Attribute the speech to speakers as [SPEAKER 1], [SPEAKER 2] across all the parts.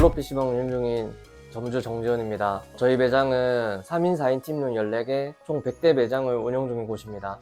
[SPEAKER 1] 욜로 PC방 운영 중인 점주 정지현입니다. 저희 매장은 3인, 4인 팀 룸 14개, 총 100대 매장을 운영 중인 곳입니다.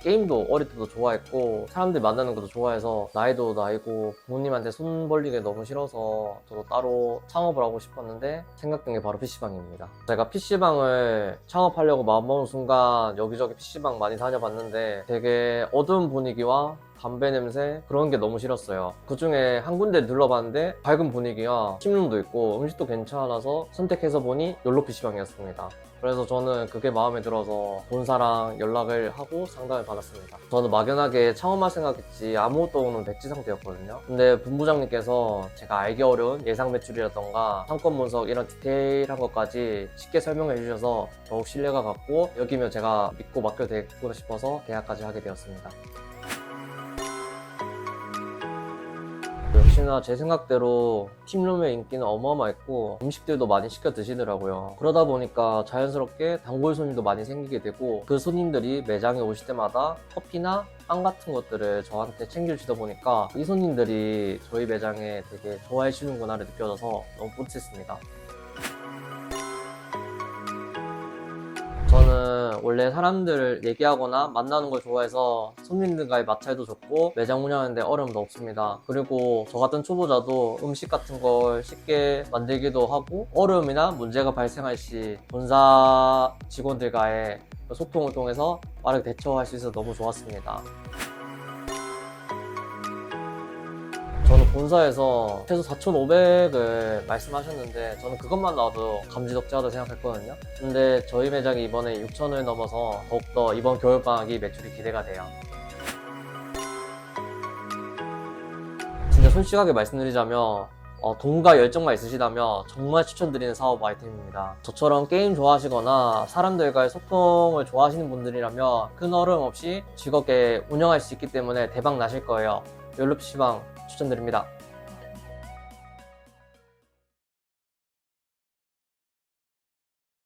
[SPEAKER 1] 게임도 어릴 때도 좋아했고 사람들 만나는 것도 좋아해서 나이도 나이고 부모님한테 손 벌리기 너무 싫어서 저도 따로 창업을 하고 싶었는데 생각된 게 바로 PC방입니다. 제가 PC방을 창업하려고 마음먹은 순간 여기저기 PC방 많이 다녀봤는데 되게 어두운 분위기와 담배 냄새 그런 게 너무 싫었어요. 그 중에 한 군데 눌러봤는데 밝은 분위기와 침룸도 있고 음식도 괜찮아서 선택해서 보니 욜로 PC방이었습니다. 그래서 저는 그게 마음에 들어서 본사랑 연락을 하고 상담을 받았습니다. 저는 막연하게 창업할 생각했지 아무것도 없는 백지 상태였거든요. 근데 본부장님께서 제가 알기 어려운 예상 매출이라던가 상권 분석 이런 디테일한 것까지 쉽게 설명해 주셔서 더욱 신뢰가 갔고 여기면 제가 믿고 맡겨도 되겠구나 싶어서 계약까지 하게 되었습니다. 역시나 제 생각대로 팀룸의 인기는 어마어마했고 음식들도 많이 시켜 드시더라고요. 그러다 보니까 자연스럽게 단골 손님도 많이 생기게 되고 그 손님들이 매장에 오실 때마다 커피나 빵 같은 것들을 저한테 챙겨주시다 보니까 이 손님들이 저희 매장에 되게 좋아해 주는구나를 느껴져서 너무 뿌듯했습니다. 원래 사람들을 얘기하거나 만나는 걸 좋아해서 손님들과의 마찰도 좋고 매장 운영하는데 어려움도 없습니다. 그리고 저 같은 초보자도 음식 같은 걸 쉽게 만들기도 하고 어려움이나 문제가 발생할 시 본사 직원들과의 소통을 통해서 빠르게 대처할 수 있어서 너무 좋았습니다. 본사에서 최소 4,500을 말씀하셨는데 저는 그것만 나와도 감지덕지하다 생각했거든요. 근데 저희 매장이 이번에 6,000을 넘어서 더욱더 이번 겨울방학이 매출이 기대가 돼요. 진짜 솔직하게 말씀드리자면 어, 돈과 열정만 있으시다면 정말 추천드리는 사업 아이템입니다. 저처럼 게임 좋아하시거나 사람들과의 소통을 좋아하시는 분들이라면 큰 어려움 없이 즐겁게 운영할 수 있기 때문에 대박 나실 거예요. 욜로 PC방 추천드립니다.